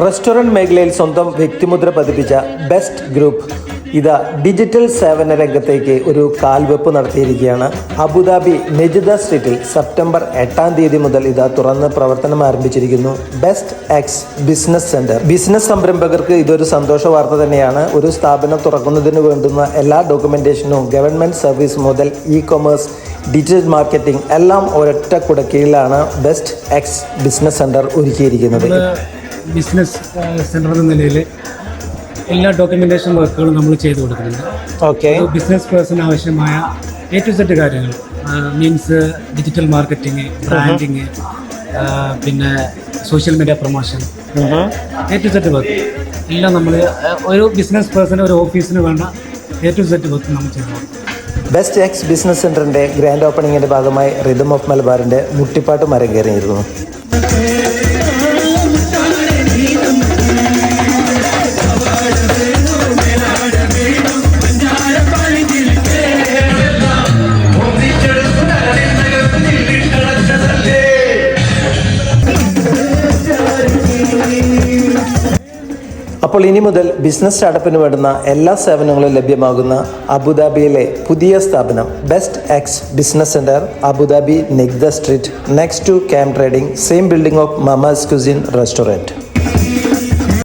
Restaurant മേഖലയിൽ സ്വന്തം വ്യക്തിമുദ്ര പതിപ്പിച്ച ബെസ്റ്റ് ഗ്രൂപ്പ്. ഇതാ ഡിജിറ്റൽ സേവന രംഗത്തേക്ക് ഒരു കാൽവെപ്പ് നടത്തിയിരിക്കുകയാണ്. അബുദാബി നെജിദ സ്ട്രീറ്റിൽ സെപ്റ്റംബർ എട്ടാം തീയതി മുതൽ ഇതാ തുറന്ന് പ്രവർത്തനം ആരംഭിച്ചിരിക്കുന്നു. Best X business centre. Business സംരംഭകർക്ക് ഇതൊരു സന്തോഷ വാർത്ത തന്നെയാണ്. ഒരു സ്ഥാപനം തുറക്കുന്നതിന് വേണ്ടുന്ന എല്ലാ ഡോക്യുമെന്റേഷനും ഗവൺമെന്റ് സർവീസ് മുതൽ ഇ കൊമേഴ്സ് ഡിജിറ്റൽ മാർക്കറ്റിംഗ് എല്ലാം ഒരൊറ്റ കുടക്കീഴിലാണ് ബെസ്റ്റ് എക്സ് ബിസിനസ് സെന്റർ ഒരുക്കിയിരിക്കുന്നത്. ബിസിനസ് സെന്റർ എന്ന നിലയിൽ എല്ലാ ഡോക്യുമെന്റേഷൻ വർക്കുകളും നമ്മൾ ചെയ്തു കൊടുക്കുന്നുണ്ട്. ഓക്കെ ബിസിനസ് പേഴ്സൺ ആവശ്യമായ എ ടു സെറ്റ് കാര്യങ്ങൾ മീൻസ് ഡിജിറ്റൽ മാർക്കറ്റിംഗ് ബ്രാൻഡിങ് പിന്നെ social media promotion A to Z work. എല്ലാം നമ്മൾ ഒരു ബിസിനസ് പേഴ്സൺ ഒരു ഓഫീസിന് വേണ്ട എ ടു സെറ്റ് വർക്ക് നമ്മൾ ചെയ്യുന്നു ബെസ്റ്റ് എക്സ് ബിസിനസ് സെന്ററിന്റെ ഗ്രാൻഡ് ഓപ്പണിങ്ങിന്റെ ഭാഗമായി റിതം ഓഫ് മലബാറിന്റെ മുട്ടിപ്പാട്ട് മരങ്ങേറിയിരുന്നു അപ്പോൾ ഇനി മുതൽ ബിസിനസ് സ്റ്റാർട്ടപ്പിന് വേണ്ടുന്ന എല്ലാ സേവനങ്ങളും ലഭ്യമാകുന്ന അബുദാബിയിലെ പുതിയ സ്ഥാപനം best X business centre Abu Dhabi Najda street next to camp trading same building of Mama's cuisine restaurant